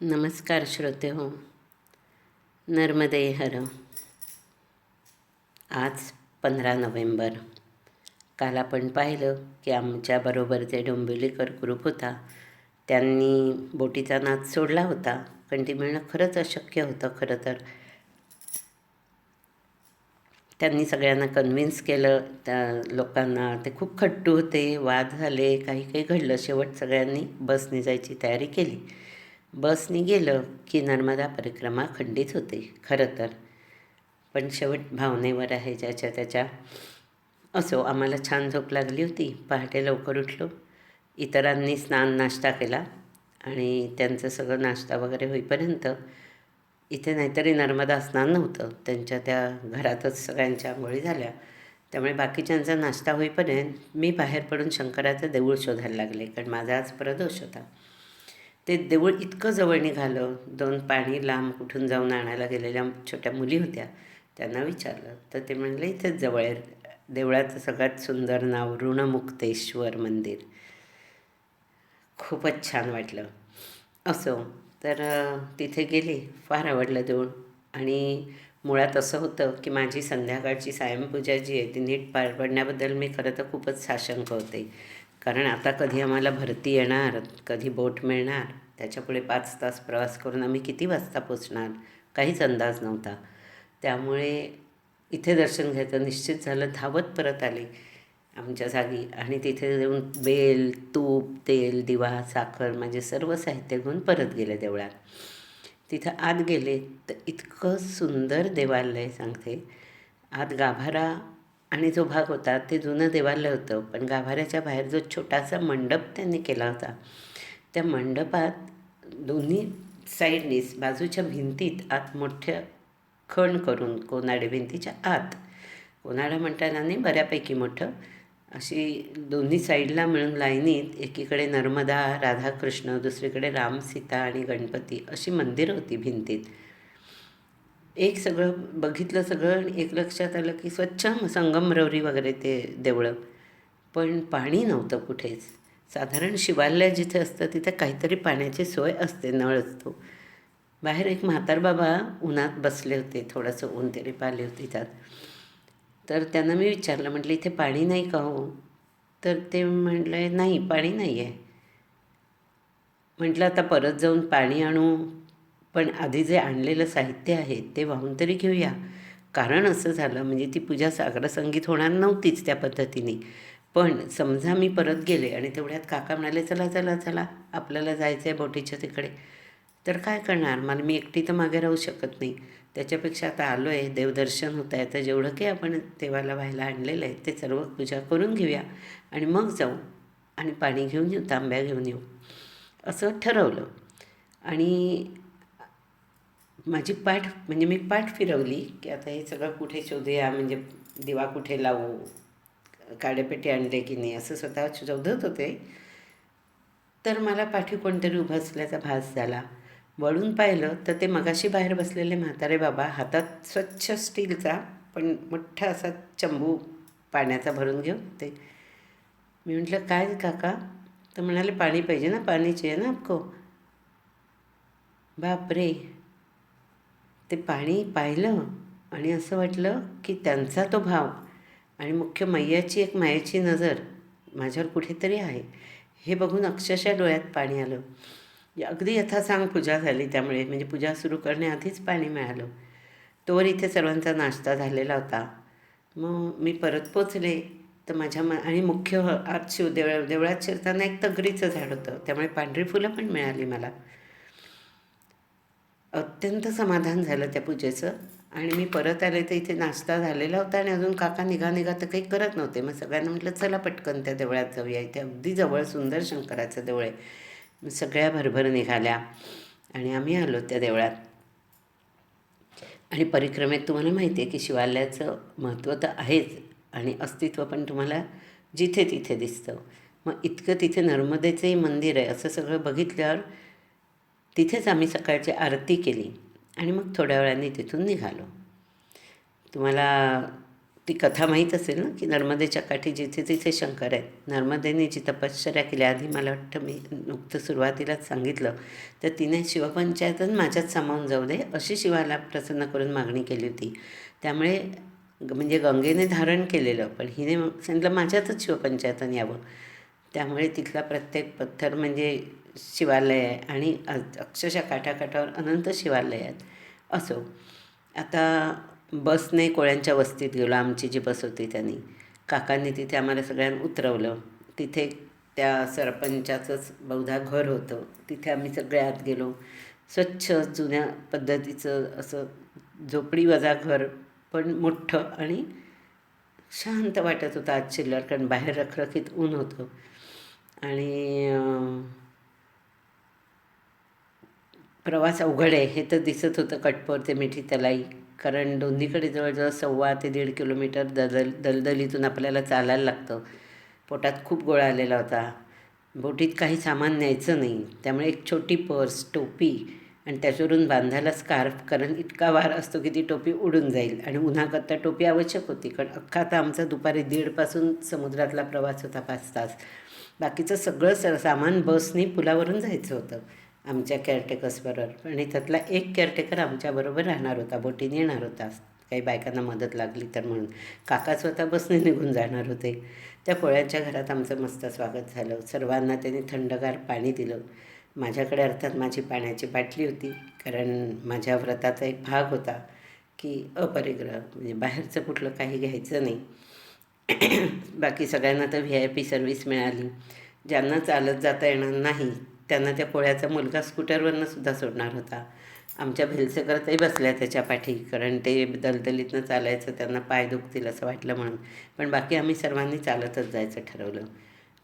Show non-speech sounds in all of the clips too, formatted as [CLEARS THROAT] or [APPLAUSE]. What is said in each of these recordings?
नमस्कार श्रोते हो नर्मदे हर आज पंधरा नोव्हेंबर. काल आपण पाहिलं की आमच्याबरोबर जे डोंबिवलीकर ग्रुप होता त्यांनी बोटीचा नाच सोडला होता. पण ती मिळणं खरंच अशक्य होतं खरं तर. त्यांनी सगळ्यांना कन्व्हिन्स केलं त्या लोकांना. ते खूप खट्टू होते वाद झाले काही काही घडलं. शेवट सगळ्यांनी बसने जायची तयारी केली. बसने गेलं की नर्मदा परिक्रमा खंडित होते खरं तर. पण शेवट भावनेवर आहे ज्याच्या त्याच्या. असो आम्हाला छान झोप लागली होती. पहाटे लवकर उठलो. इतरांनी स्नान नाश्ता केला आणि त्यांचं सगळं नाश्ता वगैरे होईपर्यंत इथे नाहीतरी नर्मदा स्नान नव्हतं. त्यांच्या त्या घरातच सगळ्यांच्या आंघोळी झाल्या. त्यामुळे बाकीच्यांचा नाश्ता होईपर्यंत मी बाहेर पडून शंकराचं देऊळ शोधायला लागले कारण माझा आज प्रदोष होता. ते देऊळ इतकं जवळ निघालं दोन पाणी लांब कुठून जाऊन आणायला गेलेल्या छोट्या मुली होत्या त्यांना विचारलं. तर ते म्हणले इथेच जवळ आहे. देवळाचं सगळ्यात सुंदर नाव ऋणमुक्तेश्वर मंदिर. खूपच छान वाटलं. असो तर तिथे गेले. फार आवडलं देऊळ. आणि मुळात असं होतं की माझी संध्याकाळची सायंपूजा जी आहे ती नीट पार पडण्याबद्दल मी खरं तर खूपच साशंक होते. कारण आता कधी आम्हाला भरती येणार कधी बोट मिळणार त्याच्यापुढे पाच तास प्रवास करून आम्ही किती वाजता पोचणार काहीच अंदाज नव्हता. त्यामुळे इथे दर्शन घ्यायचं निश्चित झालं धावत परत आले आमच्या जागी. आणि तिथे जाऊन बेल तूप तेल दिवा साखर माझे सर्व साहित्य घेऊन परत गेले देवळात. तिथं आत गेले तर इतकं सुंदर देवालय सांगते. आत गाभारा आणि जो भाग होता ते जुनं देवालय होतं. पण गाभाऱ्याच्या बाहेर जो छोटासा मंडप त्यांनी केला होता. त्या मंडपात दोन्ही साईडनीच बाजूच्या भिंतीत आत मोठ्या खण करून कोनाडे भिंतीच्या आत. कोनाडा म्हणताना नाही बऱ्यापैकी मोठं. अशी दोन्ही साईडला मिळून लाईनीत एकीकडे नर्मदा राधाकृष्ण दुसरीकडे राम सीता आणि गणपती अशी मंदिरं होती भिंतीत. एक सगळं बघितलं सगळं एक लक्षात आलं की स्वच्छ संगमरवरी वगैरे ते देवळं. पण पाणी नव्हतं कुठेच. साधारण शिवालय जिथे असतं तिथे काहीतरी पाण्याची सोय असते नळ असतो. बाहेर एक म्हातार बाबा उन्हात बसले होते थोडंसं ऊन तरी पाले होते त्यात. तर त्यांना मी विचारलं म्हटलं इथे पाणी नाही का हो? तर ते म्हटलं नाही पाणी नाही आहे म्हटलं आता परत जाऊन पाणी आणू पण आधी जे आणलेलं साहित्य आहे ते वाहून तरी घेऊया. कारण असं झालं म्हणजे ती पूजा सागरसंगीत होणार नव्हतीच त्या पद्धतीने. पण समजा मी परत गेले आणि तेवढ्यात काका म्हणाले चला चला चला आपल्याला जायचं आहे बोटीच्या तिकडे. तर काय करणार? मला मी एकटी तर मागे राहू शकत नाही. त्याच्यापेक्षा आता आलो आहे देवदर्शन होत आहे तर जेवढं काही आपण देवाला व्हायला आणलेलं आहे ते सर्व पूजा करून घेऊया. आणि मग जाऊ आणि पाणी घेऊन येऊ तांब्या घेऊन येऊ. असं ठरवलं. आणि माझी पाठ म्हणजे मी पाठ फिरवली की आता हे सगळं कुठे शोधूया म्हणजे दिवा कुठे लावू काडेपेटी आणले की नाही असं स्वतः शोधत होते. तर मला पाठी कोणतरी उभं असल्याचा भास झाला. वळून पाहिलं तर ते मगाशी बाहेर बसलेले म्हातारे बाबा हातात स्वच्छ स्टीलचा पण मोठा असा चंबू पाण्याचा भरून घेऊन ते. मी म्हटलं काय काका? तर म्हणाले पाणी पाहिजे ना पाणीची आहे ना आपको. बापरे! ते पाणी पाहिलं आणि असं वाटलं की त्यांचा तो भाव आणि मुख्य मैयाची एक मायाची नजर माझ्यावर कुठेतरी आहे. हे बघून अक्षरशः डोळ्यात पाणी आलं. अगदी यथासांग पूजा झाली त्यामुळे म्हणजे पूजा सुरू करण्याआधीच पाणी मिळालं. तोवर इथे सर्वांचा नाश्ता झालेला होता. मग मी परत पोचले. तर माझ्या म आणि मुख्य आत शिव देवळा देवळात शिरताना एक तगरीचं झाड होतं. त्यामुळे पांढरी फुलं पण मिळाली मला. अत्यंत समाधान झालं त्या पूजेचं. आणि मी परत आले तर इथे नाश्ता झालेला होता आणि अजून काका निघा निघा तर काही करत नव्हते. मग सगळ्यांना म्हटलं चला पटकन त्या देवळात जाऊया. इथे अगदी जवळ सुंदर शंकराचं देवळ आहे. सगळ्या भरभर निघाल्या आणि आम्ही आलो त्या देवळात. आणि परिक्रमेत तुम्हाला माहिती आहे की शिवालयाचं महत्त्व तर आहेच आणि अस्तित्व पण तुम्हाला जिथे तिथे दिसतं. मग इतकं तिथे नर्मदेचंही मंदिर आहे असं सगळं बघितल्यावर तिथेच आम्ही सकाळची आरती केली आणि मग थोड्या वेळाने तिथून निघालो. तुम्हाला ती कथा माहीत असेल ना की नर्मदेच्या काठी जिथे तिथे शंकर आहेत. नर्मदेने जी तपश्चर्या केल्या आधी मला वाटतं मी नुकतं सुरुवातीलाच सांगितलं तर तिने शिवपंचायतच माझ्यात सामावून जाऊ दे अशी शिवाला प्रसन्न करून मागणी केली होती. त्यामुळे ग- म्हणजे गंगेने धारण केलेलं पण हिने सांगितलं माझ्यातच शिवपंचायतन यावं. त्यामुळे तिथला प्रत्येक पत्थर म्हणजे शिवालय आहे आणि अक्षरशः काठाकाठावर अनंत शिवालय आहेत. असो. आता बसने कोळ्यांच्या वस्तीत गेलो आमची जी बस होती त्यांनी. काकांनी तिथे आम्हाला सगळ्यांना उतरवलं. तिथे त्या सरपंचाचंच बहुधा घर होतं. तिथे आम्ही सगळे आत गेलो. स्वच्छ जुन्या पद्धतीचं असं झोपडी वजा घर पण मोठं आणि शांत वाटत होतं आज चिल्लर कारण बाहेर रखरखीत ऊन होतं. आणि प्रवास अवघड आहे हे तर दिसत होतं कटपोर ते मिठी तलाई. कारण दोन्हीकडे जवळजवळ सव्वा ते दीड किलोमीटर दलदल दलदलीतून आपल्याला चालायला लागतं. पोटात खूप गोळा आलेला होता. बोटीत काही सामान न्यायचं नाही. त्यामुळे एक छोटी पर्स टोपी आणि त्याच्यावरून बांधायला स्कार्फ कारण इतका वार असतो की ती टोपी उडून जाईल आणि उन्हाकरता टोपी आवश्यक होती. कारण अख्खा आता आमचा दुपारी दीडपासून समुद्रातला प्रवास होता पाच तास. बाकीचं सगळं स सामान बसनी पुलावरून जायचं होतं. आमच्या केअरटेकर्सबरोबर आणि त्यातला एक केअरटेकर आमच्याबरोबर राहणार होता. बोटीने येणार होता. काही बायकांना मदत लागली तर म्हणून. काका स्वतः बसने निघून जाणार होते. त्या कोळ्यांच्या घरात आमचं मस्त स्वागत झालं. सर्वांना त्यांनी थंडगार पाणी दिलं. माझ्याकडे अर्थात माझी पाण्याची बाटली होती. कारण माझ्या व्रताचा एक भाग होता की अपरिग्रह. म्हणजे बाहेरचं कुठलं काही घ्यायचं नाही. बाकी सगळ्यांना तर व्ही आय पी सर्व्हिस मिळाली. ज्यांना चालत जाता येणार नाही त्यांना त्या कोळ्याचा मुलगा स्कूटरवरनं सुद्धा सोडणार होता. आमच्या भेलसेकरताही बसल्या त्याच्या पाठी कारण ते दलदलीतनं चालायचं त्यांना पाय दुखतील असं वाटलं म्हणून. पण बाकी आम्ही सर्वांनी चालतच जायचं ठरवलं.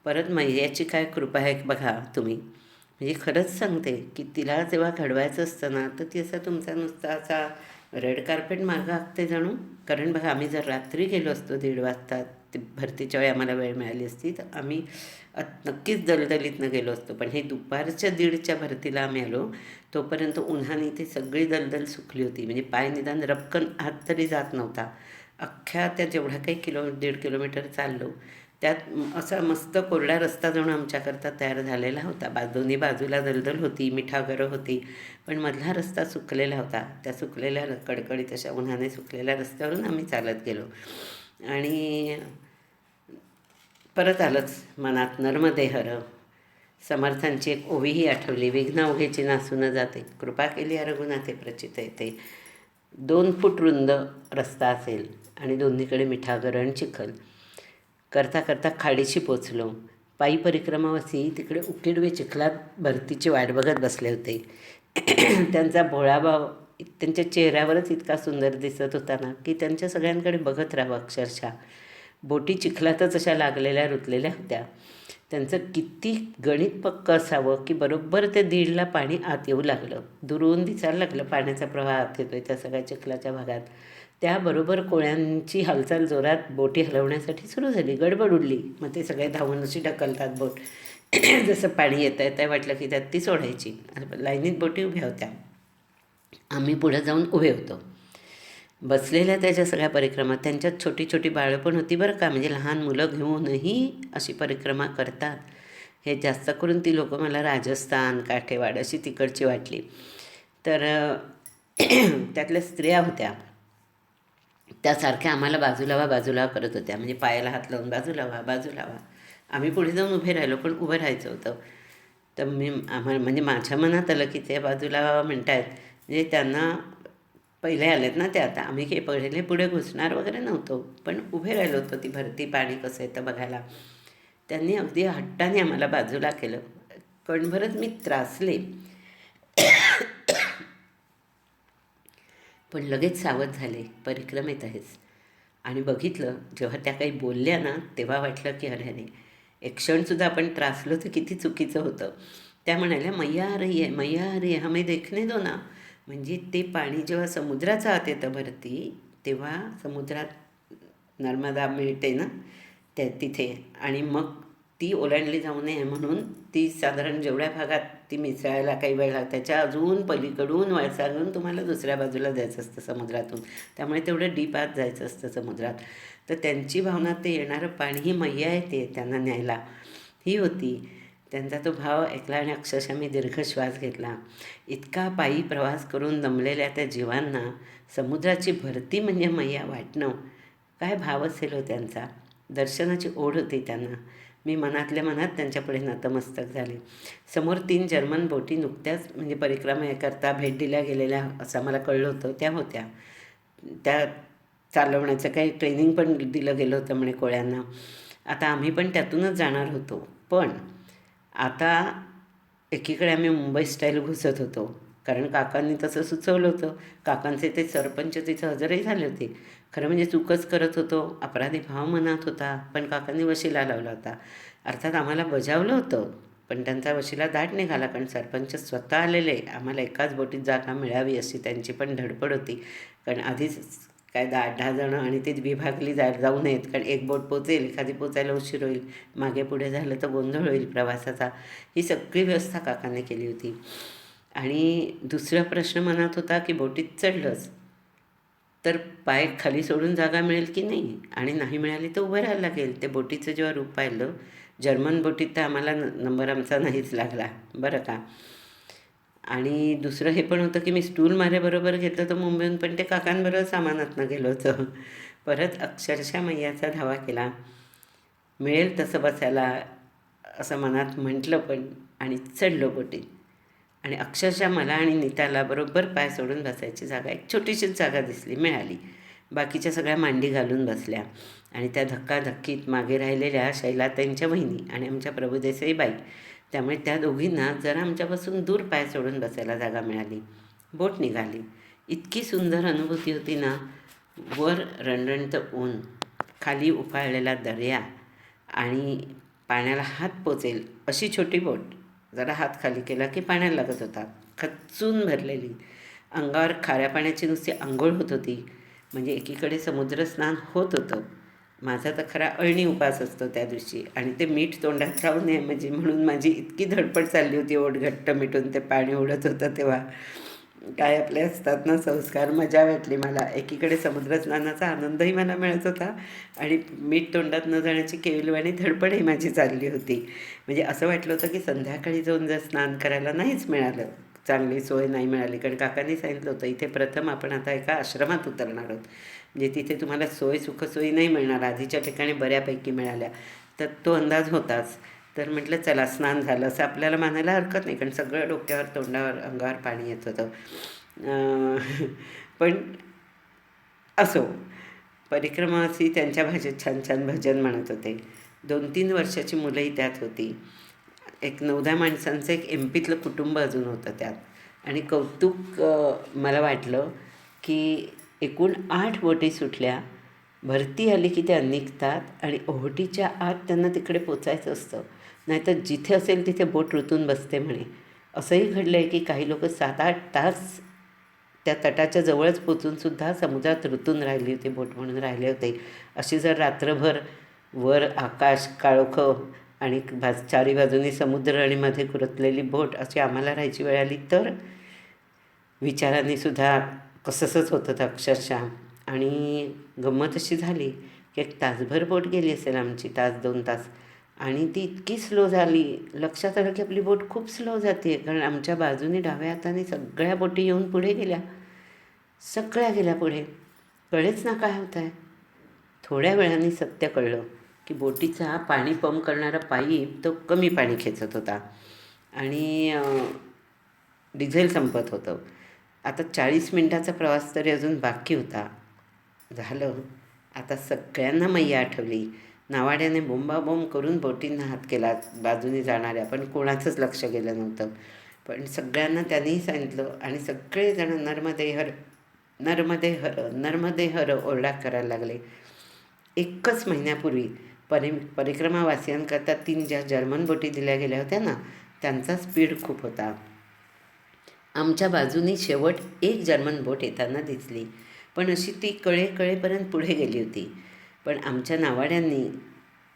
परत मैयाची काय कृपा आहे बघा तुम्ही. म्हणजे खरंच सांगते की तिला जेव्हा घडवायचं असतं ना तर ती असा तुमचा नुसता असा रेड कार्पेट मार्ग आखते जणू. कारण बघा आम्ही जर रात्री गेलो असतो दीड वाजता ते भरतीच्या वेळी आम्हाला वेळ मिळाली असती तर आम्ही नक्कीच दलदलीतनं गेलो असतो. पण हे दुपारच्या दीडच्या भरतीला आम्ही आलो तोपर्यंत उन्हाने ती सगळी दलदल सुकली होती. म्हणजे पाय निदान रपकन हात तरी जात नव्हता. अख्ख्या त्या जेवढा काही किलो दीड किलोमीटर चाललो त्यात असा मस्त कोरडा रस्ता जाऊन आमच्याकरता तयार झालेला होता. बा दोन्ही बाजूला दलदल होती मिठागरं होती पण मधला रस्ता सुकलेला होता. त्या सुकलेल्या र- कडकडीत अशा उन्हाने सुकलेल्या रस्त्यावरून आम्ही चालत गेलो. आणि परत आलंच मनात नर्मदे हर समर्थांची एक ओवीही आठवली विघ्न ओघेची नासून जाते. कृपा केली या रघुनाथे प्रचित येते दोन फूट रुंद रस्ता असेल आणि दोन्हीकडे मिठागरण चिखल. करता करता खाडीशी पोचलो. पायी परिक्रमावासी तिकडे उकिडवे चिखलात भरतीची वाट बघत बसले होते. त्यांचा भोळाभाव त्यांच्या चेहऱ्यावरच इतका सुंदर दिसत होता ना की त्यांच्या सगळ्यांकडे बघत राहावं अक्षरशः. बोटी चिखलातच अशा लागलेल्या रुतलेल्या होत्या. त्यांचं किती गणित पक्कं असावं की बरोबर ते दीडला पाणी आत येऊ लागलं. दुरून दिसायला लागलं पाण्याचा प्रवाह आत येतोय त्या सगळ्या चिखलाच्या भागात. त्याबरोबर कोळ्यांची हालचाल जोरात बोटी हलवण्यासाठी सुरू झाली. गडबड उडली. मग ते सगळे धावून अशी ढकलतात बोट. [CLEARS THROAT] जसं पाणी येतं आहे वाटलं की त्यात ती सोडायची. लाईनीत बोटी उभ्या होत्या. आम्ही पुढे जाऊन उभे होतो. बसलेल्या त्याच्या सगळ्या परिक्रमा त्यांच्यात छोटी छोटी बाळं पण होती बरं का. म्हणजे लहान मुलं घेऊनही अशी परिक्रमा करतात. हे जास्त करून ती लोकं मला राजस्थान काठेवाड अशी तिकडची वाटली. तर [CLEARS THROAT] त्यातल्या स्त्रिया होत्या. त्यासारख्या आम्हाला बाजूला व्हा बाजूला करत होत्या. म्हणजे पायाला हात लावून बाजूला व्हा बाजूला व्हा आम्ही पुढे जाऊन उभे राहिलो पण उभं राहायचं होतं. तर मी आम्हाला म्हणजे माझ्या मनात आलं की ते बाजूला म्हणतायत. म्हणजे त्यांना पहिले आलेत ना ते आता. आम्ही काही पहिले पुढे घुसणार वगैरे नव्हतो. पण उभे राहिलो होतो ती भरती पाणी कसं येतं बघायला. त्यांनी अगदी हट्टाने आम्हाला बाजूला केलं. कणभरत मी त्रासले. पण लगेच सावध झाले. परिक्रमेत आहेस आणि बघितलं जेव्हा त्या काही बोलल्या ना तेव्हा वाटलं की अरे अरे एक क्षणसुद्धा आपण त्रासलो तर किती चुकीचं होतं. त्या म्हणाल्या मैया आ रही मैया आ रही है हमें देखने दो ना. म्हणजे ते पाणी जेव्हा समुद्राचा आत येतं भरती तेव्हा समुद्रात नर्मदा मिळते ना त्या तिथे. आणि मग ती ओलांडली जाऊ नये म्हणून ती साधारण जेवढ्या भागात ती मिसळायला काही वेळ लागतो त्याच्या अजून पलीकडून वळसांगून तुम्हाला दुसऱ्या बाजूला जायचं असतं समुद्रातून. त्यामुळे तेवढं डीप आत जायचं असतं समुद्रात. तर त्यांची भावना ते येणारं पाणी ही मैया येते त्यांना न्यायला. ही होती. त्यांचा तो भाव ऐकला आणि अक्षरशः मी दीर्घ श्वास घेतला. इतका पायी प्रवास करून दमलेल्या त्या जीवांना समुद्राची भरती म्हणजे मैया वाटणं काय भाव असेल हो त्यांचा? दर्शनाची ओढ होती त्यांना. मी मनातल्या मनात त्यांच्यापुढे नतमस्तक झाले. समोर तीन जर्मन बोटी नुकत्याच म्हणजे परिक्रमेकरता भेट दिल्या गेलेल्या असं मला कळलं होतं त्या होत्या. त्या चालवण्याचं काही ट्रेनिंग पण दिलं गेलं होतं म्हणे कोळ्यांना. आता आम्ही पण त्यातूनच जाणार होतो. पण आता एकीकडे आम्ही मुंबई स्टाईल घुसत होतो. कारण काकांनी तसं सुचवलं होतं. काकांचे ते सरपंच तिथं हजरही झाले होते. खरं म्हणजे चूकच करत होतो. अपराधी भाव मनात होता. पण काकांनी वशिला लावला होता. अर्थात आम्हाला बजावलं होतं. पण त्यांचा वशिला दाट निघाला. कारण सरपंच स्वतः आलेले. आम्हाला एकाच बोटीत जागा मिळावी अशी त्यांची पण धडपड होती. कारण आधीच काय दहा दहा जणं आणि ती विभागली जा जाऊ नयेत. कारण एक बोट पोचेल एखादी पोचायला उशीर होईल. मागे पुढे झालं तर गोंधळ होईल प्रवासाचा. ही सगळी व्यवस्था काकाने केली होती. आणि दुसरा प्रश्न मनात होता की बोटीत चढलंच. तर पाय खाली सोडून जागा मिळेल की नाही? आणि नाही मिळाली तर उभं राहायला लागेल. ते बोटीचं जेव्हा रूप पाहिलं जर्मन बोटीत तर आम्हाला न नंबर आमचा नाहीच लागला. बरं का? आणि दुसरं हे पण होतं की मी स्टूल माझ्याबरोबर घेतलं तर मुंबईहून पण ते काकांबरोबर सामानातनं गेलो होतं. परत अक्षरशः मैयाचा धावा केला. मिळेल तसं बसायला असं मनात म्हटलं पण आणि चढलो बोटीत. आणि अक्षरशः मला आणि नीताला बरोबर पाय सोडून बसायची जागा एक छोटीशीच जागा दिसली मिळाली. बाकीच्या सगळ्या मांडी घालून बसल्या. आणि त्या धक्काधक्कीत मागे राहिलेल्या शैलाताईंच्या बहिणी आणि आमच्या प्रभुदेसाई बाई त्यामुळे त्या दोघींना जरा आमच्यापासून दूर पाय सोडून बसायला जागा मिळाली. बोट निघाली. इतकी सुंदर अनुभूती होती ना. वर रणरणतं ऊन खाली उफाळलेला दर्या आणि पाण्याला हात पोचेल अशी छोटी बोट. जरा हात खाली केला की पाण्याला लागत होता. खचून भरलेली. अंगावर खाऱ्या पाण्याची नुसती आंघोळ होत होती. म्हणजे एकीकडे समुद्रस्नान होत होतं. माझा तर खरा अळणी उपास असतो त्या दिवशी. आणि ते मीठ तोंडात राहू नये म्हणजे म्हणून माझी इतकी धडपड चालली होती ओढ घट्ट मिटून ते पाणी ओढत होतं तेव्हा. काय आपले असतात ना संस्कार मजा वाटली मला. एकीकडे समुद्रस्नानाचा आनंदही मला मिळत होता आणि मीठ तोंडात न जाण्याची केविलवाणी धडपडही माझी चालली होती. म्हणजे असं वाटलं होतं की संध्याकाळी जाऊन जर स्नान करायला नाहीच मिळालं चांगली सोय नाही मिळाली. कारण काकांनी सांगितलं होतं इथे प्रथम आपण आता एका आश्रमात उतरणार आहोत. म्हणजे तिथे तुम्हाला सोय सुखसोयी नाही मिळणार. आधीच्या ठिकाणी बऱ्यापैकी मिळाल्या. तर तो अंदाज होताच. तर म्हटलं चला स्नान झालं. असं आपल्याला मानायला हरकत नाही कारण सगळं डोक्यावर तोंडावर अंगावर पाणी येत होतं. पण असो. परिक्रमासी त्यांच्या भाषेत छान छान भजन म्हणत होते. दोन तीन वर्षाची मुलंही त्यात होती. एक नवदा माणसांचं एक एम पीतलं कुटुंब अजून होतं त्यात. आणि कौतुक मला वाटलं की एकूण आठ बोटी सुटल्या. भरती आली की त्या निघतात आणि ओहोटीच्या आत त्यांना तिकडे पोचायचं असतं. नाहीतर जिथे असेल तिथे बोट रुतून बसते म्हणे. असंही घडलं आहे की काही लोक सात आठ तास त्या तटाच्या जवळच पोचूनसुद्धा समुद्रात ऋतून राहिली होती बोट म्हणून राहिले होते. अशी जर रात्रभर वर आकाश काळोखं आणि भा चारी बाजूनी समुद्र आणि मध्ये कुरतलेली बोट अशी आम्हाला राहायची वेळ आली तर विचारांनीसुद्धा कसंसंच होतं तर अक्षरशः. आणि गंमत अशी झाली की एक तासभर बोट गेली असेल आमची तास दोन तास. आणि ती इतकी स्लो झाली. लक्षात आलं की आपली बोट खूप स्लो जाते. कारण आमच्या बाजूने डाव्या हाताने सगळ्या बोटी येऊन पुढे गेल्या. सगळ्या गेल्या पुढे. कळेच ना काय होत आहे थोड्या वेळाने सत्य कळलं की बोटीचा पाणी पंप करणारा पाईप तो कमी पाणी खेचत होता. आणि डिझेल संपत होतं. आता चाळीस मिनटाचा प्रवास तरी अजून बाकी होता. झालं. आता सगळ्यांना मैया आठवली. नावाड्याने बोंबाबोंब करून बोटींना हात केला. बाजूने जाणाऱ्या पण कोणाचंच लक्ष गेलं नव्हतं. पण सगळ्यांना त्यांनीही सांगितलं आणि सगळेजण नर्मदे हर नर्मदे हर नर्मदे हर ओरडा करायला लागले. एकच महिन्यापूर्वी परि परिक्रमावासियांकरता तीन ज्या जर्मन बोटी दिल्या गेल्या होत्या ना त्यांचा स्पीड खूप होता. आमच्या बाजूनी शेवट एक जर्मन बोट येताना दिसली. पण अशी ती कळे कळेपर्यंत पुढे गेली होती. पण आमच्या नावाड्यांनी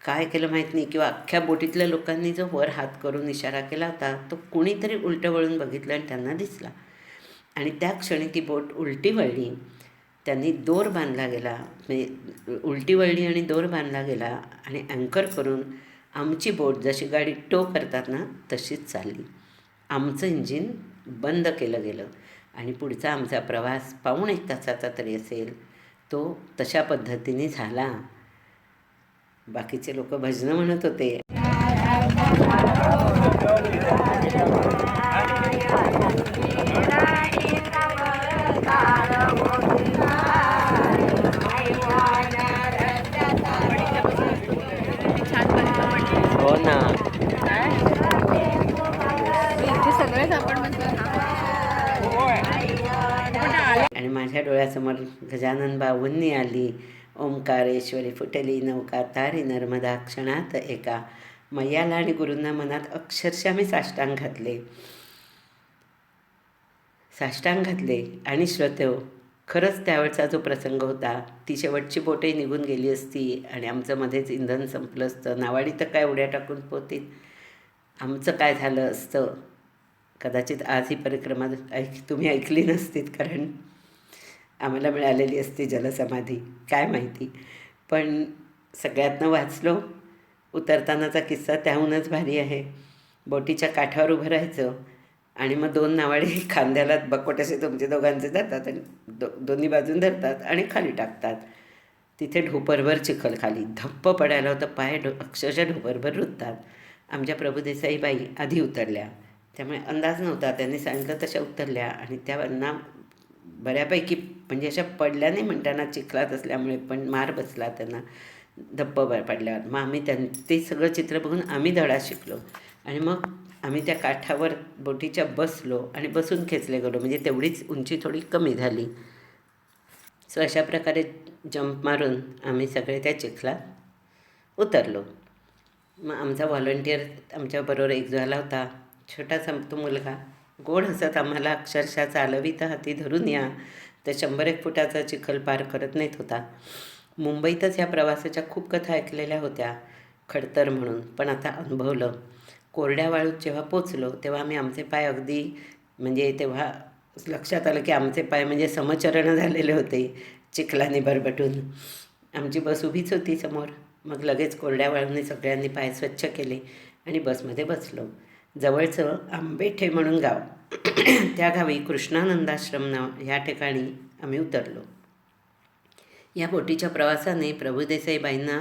काय केलं माहीत नाही किंवा अख्ख्या बोटीतल्या लोकांनी जो वर हात करून इशारा केला होता तो कुणीतरी उलटं वळून बघितलं आणि त्यांना दिसला. आणि त्या क्षणी ती बोट उलटी वळली. त्यांनी दोर बांधला गेला. म्हणजे उलटी वळली आणि दोर बांधला गेला आणि अँकर करून आमची बोट जशी गाडी टो करतात ना तशीच चालली. आमचं इंजिन बंद केलं गेलं. आणि पुढचा आमचा प्रवास पाऊण एक तासाचा तरी असेल तो तशा पद्धतीने झाला. बाकीचे लोक भजनं म्हणत होते हो ना इथे सगळेच आपण म्हणतो ना आणि माझ्या डोळ्यासमोर गजानन आली ओंकारेश्वरी फुटली नौका तारी नर्मदा क्षणात एका मैयाला आणि गुरूंना मनात अक्षरशः मी साष्टांग घातले. साष्टांग घातले आणि श्रोतेव खरंच त्यावेळचा जो प्रसंग होता ती शेवटची बोटही निघून गेली असती आणि आमचं मध्येच इंधन संपलं असतं. नावाडी तर काय उड्या टाकून पोतीत आमचं काय झालं असतं? कदाचित आज ही परिक्रमा ऐक तुम्ही ऐकली नसतीत कारण आम्हाला मिळालेली असती जलसमाधी काय माहिती. पण सगळ्यातनं वाचलो उतरतानाचा किस्सा त्याहूनच भारी आहे. बोटीच्या काठावर उभं राहायचं आणि मग दोन नावाडे [LAUGHS] खांद्याला बकोट असे तुमचे दोघांचे जातात आणि दो दोन्ही बाजून धरतात आणि खाली टाकतात. तिथे ढोपरभर चिखल खाली धप्प पडायला होतं पाय ढो अक्षरशः ढोपरभर रुततात. आमच्या प्रभुदेसाई बाई आधी उतरल्या. त्यामुळे अंदाज नव्हता त्यांनी सांगितलं तशा उतरल्या आणि त्यांना बऱ्यापैकी म्हणजे अशा पडल्या नाही म्हणताना चिखलात असल्यामुळे पण मार बसला त्यांना धप्प पडल्यावर. मग आम्ही त्यां ते सगळं चित्र बघून आम्ही धडा शिकलो. आणि मग आम्ही त्या काठावर बोटीच्या बसलो आणि बसून खेचले गेलो. म्हणजे तेवढीच उंची थोडी कमी झाली. सो अशा प्रकारे जंप मारून आम्ही सगळे त्या चिखलात उतरलो. मग आमचा व्हॉलंटियर आमच्याबरोबर एक झाला होता. छोटासा तो मुलगा. गोड हसत आम्हाला अक्षरशः चालविता हाती धरून या. तर शंभर एक फुटाचा चिखल पार करत नाहीत होता. मुंबईतच ह्या प्रवासाच्या खूप कथा ऐकलेल्या होत्या खडतर म्हणून. पण आता अनुभवलं. कोरड्या वाळूत जेव्हा पोचलो तेव्हा आम्ही आमचे पाय अगदी म्हणजे तेव्हा लक्षात आलं की आमचे पाय म्हणजे समचरण झालेले होते चिखलाने भरभटून. आमची बस उभीच होती समोर. मग लगेच कोरड्या वाळूने सगळ्यांनी पाय स्वच्छ केले आणि बसमध्ये बसलो. जवळचं आंबेठे म्हणून गाव. [CLEARS THROAT] त्या गावी कृष्णानंदाश्रम नाव ह्या ठिकाणी आम्ही उतरलो. या बोटीच्या प्रवासाने प्रभुदेसाईबाईंना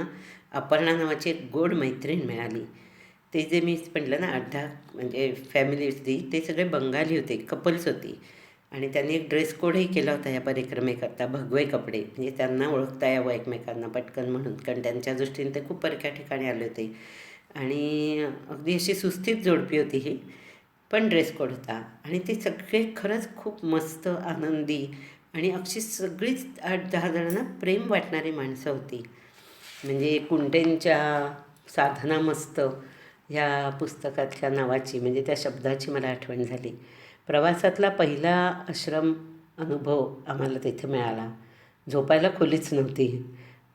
अपर्णा नावाची एक गोड मैत्रीण मिळाली. ते जे मी म्हटलं ना अड्डा म्हणजे फॅमिली होती ते सगळे बंगाली होते कपल्स होती. आणि त्यांनी एक ड्रेस कोडही केला होता या परिक्रमेकरता भगवे कपडे. म्हणजे त्यांना ओळखता यावं एकमेकांना पटकन म्हणून कारण त्यांच्या दृष्टीने ते खूप परक्या ठिकाणी आले होते. आणि अगदी अशी सुस्थित जोडपी होती ही. पण ड्रेस कोड होता. आणि ते सगळे खरंच खूप मस्त आनंदी आणि अक्षी सगळीच आठ दहा जणांना प्रेम वाटणारी माणसं होती. म्हणजे कुंटेंच्या साधना मस्त ह्या पुस्तकातल्या नावाची म्हणजे त्या शब्दाची मला आठवण झाली. प्रवासातला पहिला आश्रम अनुभव आम्हाला तिथे मिळाला. झोपायला खोलीच नव्हती.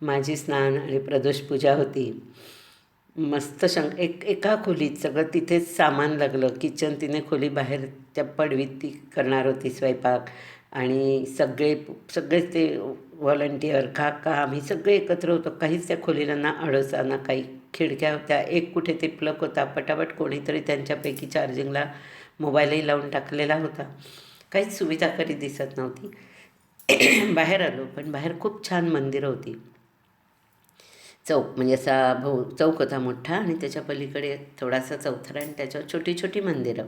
माझी स्नान आणि प्रदोष पूजा होती. मस्त शंक एक एका खोलीत सगळं तिथेच सामान लागलं. किचन तिने खोली बाहेर त्या पडवीत ती करणार होती स्वयंपाक. आणि सगळे सगळेच ते व्हॉलंटियर काका आम्ही सगळे एकत्र होतो. काहीच त्या खोलीला ना अडसा ना काही खिडक्या होत्या. एक कुठे ते प्लग होता. पटापट कोणीतरी त्यांच्यापैकी चार्जिंगला मोबाईलही लावून टाकलेला होता. काहीच सुविधा कधी दिसत नव्हती. [CLEARS THROAT] बाहेर आलो पण बाहेर खूप छान मंदिरं होती. चौक म्हणजे असा भोव चौक होता मोठा आणि त्याच्या पलीकडे थोडासा चौथरा आणि त्याच्यावर छोटी छोटी मंदिरं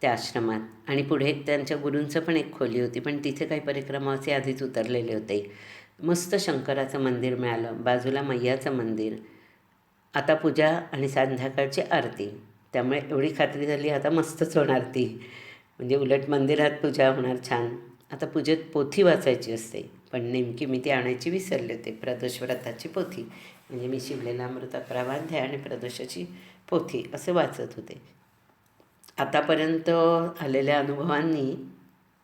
त्या आश्रमात. आणि पुढे त्यांच्या गुरूंचं पण एक खोली होती पण तिथे काही परिक्रमाचे आधीच उतरलेले होते. मस्त शंकराचं मंदिर मिळालं बाजूला मैयाचं मंदिर आता पूजा आणि संध्याकाळची आरती. त्यामुळे एवढी खात्री झाली आता मस्तच होणार ती. म्हणजे उलट मंदिरात पूजा होणार छान. आता पूजेत पोथी वाचायची असते. पण नेमकी मी ती आणायची विसरले होते. प्रदोष व्रताची पोथी. म्हणजे मी शिवलेला अमृत अकरा आणि प्रदोषाची पोथी असं वाचत होते. आतापर्यंत आलेल्या अनुभवांनी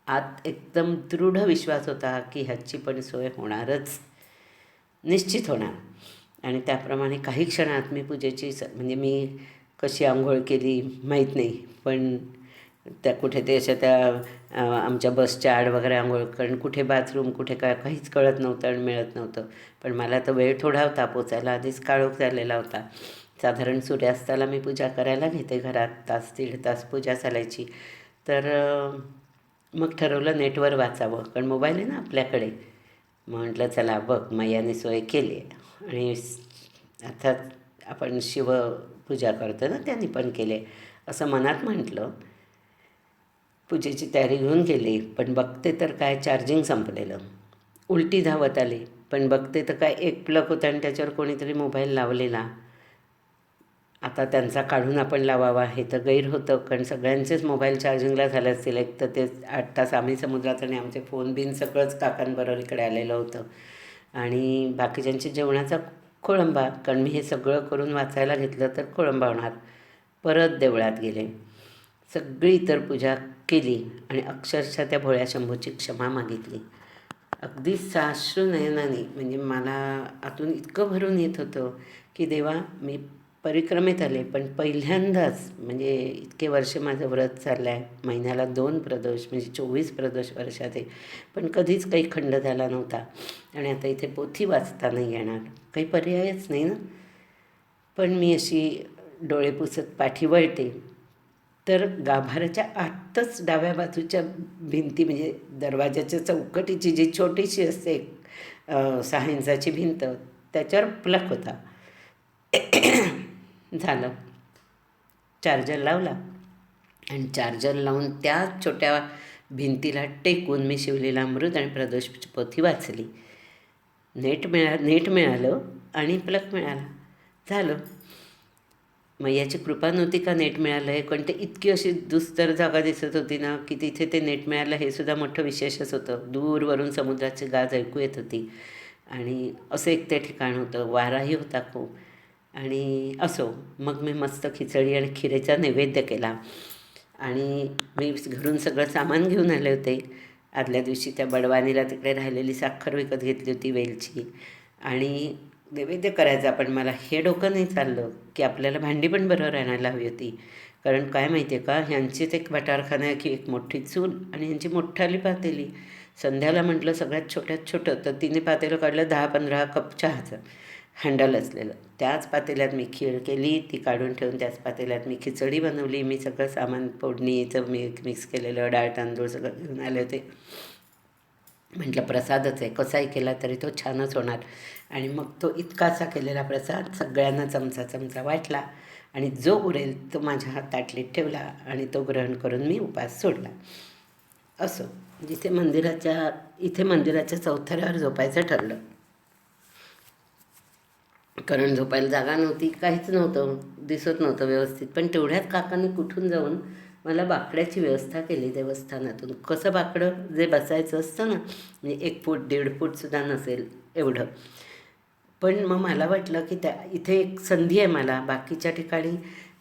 आत एकदम दृढ विश्वास होता की ह्याची पण सोय होणारच. निश्चित होणार. आणि त्याप्रमाणे काही क्षणात मी पूजेची स म्हणजे मी कशी आंघोळ केली माहीत नाही. पण त्या कुठे ते अशा त्या आमच्या बसच्या आड वगैरे आंघोळ कारण कुठे बाथरूम कुठे काय काहीच कळत नव्हतं आणि मिळत नव्हतं. पण मला तर वेळ थोडा होता पोचायला आधीच काळोख झालेला होता. साधारण सूर्यास्ताला मी पूजा करायला घेते घरात तास दीड तास पूजा चालायची. तर मग ठरवलं नेटवर वाचावं कारण मोबाईल आहे ना आपल्याकडे. म्हटलं चला बघ मैयाने सोय केली आहे. आणि अर्थात आपण शिवपूजा करतो ना त्यांनी पण केले असं मनात म्हटलं. पूजेची तयारी घेऊन गेली पण बघते तर काय चार्जिंग संपलेलं. उलटी धावत आली पण बघते तर काय एक प्लग होता आणि त्याच्यावर कोणीतरी मोबाईल लावलेला. आता त्यांचा काढून आपण लावावा हे तर गैर होतं कारण सगळ्यांचेच मोबाईल चार्जिंगला झाले असतील. एक तर ते आठ तास आम्ही समुद्रात आणि आमचे फोन बिन सगळंच काकांबरोबर इकडे आलेलं होतं. आणि बाकीच्यांच्या जेवणाचा खोळंबा कारण मी हे सगळं करून वाचायला घेतलं तर खोळंबा होणार. परत देवळात गेले. सगळी इतर पूजा केली आणि अक्षरशः त्या भोळ्या शंभूची क्षमा मागितली. अगदी साश्रू नयनाने म्हणजे मला आतून इतकं भरून येत होतं की देवा मी परिक्रमेत आले पण पहिल्यांदाच म्हणजे इतके वर्ष माझं व्रत चाललं आहे महिन्याला दोन प्रदोष म्हणजे चोवीस प्रदोष वर्षात आहे पण कधीच काही खंड झाला नव्हता. आणि आता इथे पोथी वाचता नाही येणार काही पर्यायच नाही ना? पण मी अशी डोळे पुसत पाठी वळते. तर गाभाराच्या आतच डाव्या बाजूच्या भिंती म्हणजे दरवाजाच्या चौकटीची जी छोटीशी असते सहा इंचाची भिंत त्याच्यावर प्लक होता. [CLEARS THROAT] झालं. चार्जर लावला. आणि चार्जर लावून त्या छोट्या भिंतीला टेकून मी शिवलेला अमृत आणि प्रदोषची पोथी वाचली. नेट मिळा नेट मिळालं आणि प्लग मिळाला. झालं. मग याची कृपा नव्हती का नेट मिळालं? आहे पण ते इतकी अशी दुस्तर जागा दिसत होती ना की तिथे ते नेट मिळालं हे सुद्धा मोठं विशेषच होतं. दूरवरून समुद्राची गाज ऐकू येत होती. आणि असं एक ते ठिकाण होतं. वाराही होता खूप. आणि असो मग मी मस्त खिचडी आणि खिरेचा नैवेद्य केला. आणि मी घरून सगळं सामान घेऊन आले होते. आदल्या दिवशी त्या बडवानीला तिकडे राहिलेली साखर विकत घेतली होती वेलची. आणि नैवेद्य करायचा. पण मला हे डोकं नाही चाललं की आपल्याला भांडी पण बरोबर आणायला हवी होती. कारण काय माहिती आहे का ह्यांचीच एक भटारखाना आहे की एक मोठी चूल आणि ह्यांची मोठाली पातेली. संध्याला म्हटलं सगळ्यात छोट्यात छोटं तर तिने पातेलं काढलं दहा पंधरा कप चहाचं हँडल असलेलं. त्याच पातेल्यात मी खीर केली ती काढून ठेवून त्याच पातेल्यात मी खिचडी बनवली. मी सगळं सामान फोडणीचं मी मिक्स केलेलं डाळ तांदूळ सगळं घेऊन आले होते. म्हटलं प्रसादच आहे. कसाही केला तरी तो छानच होणार. आणि मग तो इतकासा केलेला प्रसाद सगळ्यांना चमचा चमचा वाटला. आणि जो उरेल तो माझ्या हात ताटलीत ठेवला आणि तो ग्रहण करून मी उपास सोडला. असो. जिथे मंदिराच्या इथे मंदिराच्या चौथऱ्यावर झोपायचं ठरलं. कारण झोपायला जागा नव्हती काहीच नव्हतं दिसत नव्हतं व्यवस्थित. पण तेवढ्यात काकांनी कुठून जाऊन मला बाकड्याची व्यवस्था केली देवस्थानातून. कसं बाकडं जे बसायचं असतं ना म्हणजे एक फूट दीड फूटसुद्धा नसेल एवढं. पण मग मला वाटलं की त्या इथे एक संधी आहे मला. बाकीच्या ठिकाणी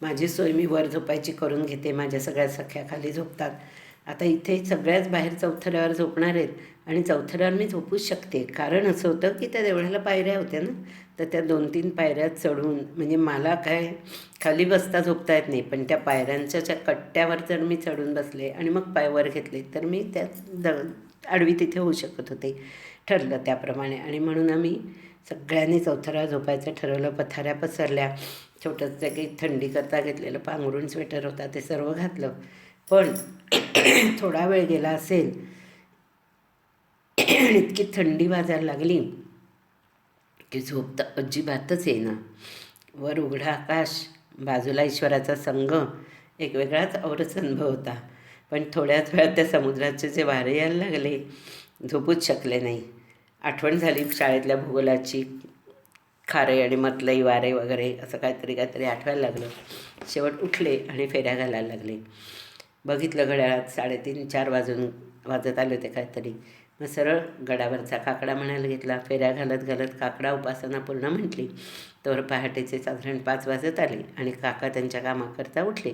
माझी सोय मी वर झोपायची करून घेते. माझ्या सगळ्या सख्याखाली झोपतात. आता इथे सगळ्याच बाहेर चौथऱ्यावर झोपणार आहेत आणि चौथऱ्यावर मी झोपूच शकते. कारण असं होतं की त्या देवळाला पायऱ्या होत्या ना. तर त्या दोन तीन पायऱ्या चढून म्हणजे मला काय खाली बसता झोपता येत नाही पण त्या पायऱ्यांच्या ज्या कट्ट्यावर जर मी चढून बसले आणि मग पायवर घेतले तर मी त्याच द आडवी तिथे होऊ शकत होते ठरलं त्याप्रमाणे. आणि म्हणून आम्ही सगळ्यांनी चौथरा झोपायचं ठरवलं पथाऱ्या पसरल्या छोटंसं काही थंडी करता घेतलेलं पांघरून स्वेटर होता ते सर्व घातलं. पण थोडा वेळ गेला असेल आणि इतकी थंडी वाजायला लागली की झोप तर अजिबातच येईना. वर उघडा आकाश बाजूला ईश्वराचा संघ एक वेगळाच औरच अनुभव होता. पण थोड्याच वेळात त्या समुद्राचे जे वारे यायला लागले झोपूच शकले नाही. आठवण झाली शाळेतल्या भूगोलाची खारे आणि मतलई वारे वगैरे असं काहीतरी काहीतरी आठवायला लागलं. शेवट उठले आणि फेऱ्या घालायला लागले. बघितलं घड्याळात साडेतीन चार वाजून वाजत आले होते काहीतरी. मग सरळ गडावरचा काकडा म्हणायला घेतला. फेऱ्या घालत घालत काकडा उपासना पूर्ण म्हटली. तर पहाटेचे साधारण पाच वाजत आले आणि काका त्यांच्या कामाकरता उठले.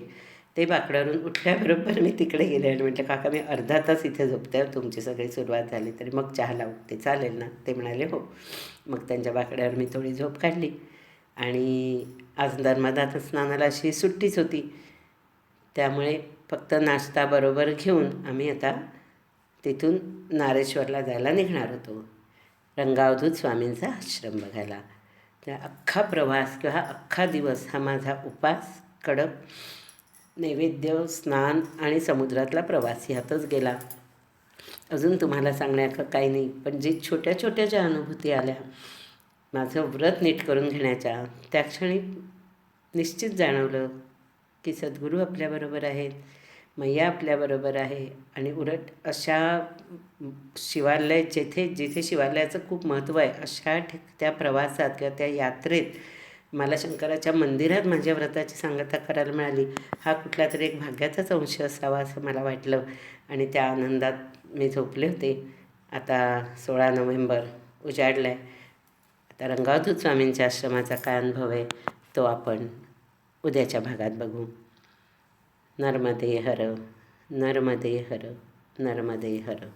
ते बाकड्यावरून उठल्याबरोबर मी तिकडे गेले आणि म्हटलं काका मी अर्धा तास इथे झोपते. तुमची सगळी सुरुवात झाली तरी मग चहाला उठते चालेल ना? ते म्हणाले हो. मग त्यांच्या बाकड्यावर मी थोडी झोप काढली. आणि आज नर्मदात स्नानाला अशी सुट्टीच होती. त्यामुळे फक्त नाश्ता बरोबर घेऊन आम्ही आता तिथून नारेश्वरला जायला निघणार होतो. रंगावधूत स्वामींचा आश्रम बघायला. त्या अख्खा प्रवास किंवा अख्खा दिवस हा माझा उपास कडक नैवेद्य स्नान आणि समुद्रातला प्रवास ह्यातच गेला. अजून तुम्हाला सांगण्याचं काही नाही पण जे छोट्या छोट्या ज्या अनुभूती आल्या माझं व्रत नीट करून घेण्याच्या त्या क्षणी निश्चित जाणवलं की सद्गुरू आपल्याबरोबर आहेत. मैया आपल्याबरोबर आहे. आणि उलट अशा शिवालय जेथे जिथे शिवालयाचं खूप महत्त्व आहे अशा ठिक त्या प्रवासात किंवा त्या यात्रेत मला शंकराच्या मंदिरात माझ्या व्रताची सांगता करायला मिळाली. हा कुठला तरी एक भाग्याचाच अंश असावा असं मला वाटलं. आणि त्या आनंदात मी झोपले होते. आता सोळा नोव्हेंबर उजाडला आहे आता रंगावधूत स्वामींच्या आश्रमाचा काय अनुभव आहे तो आपण उद्याच्या भागात बघू. नर्मदे हर नर्मदे हर नर्मदे हर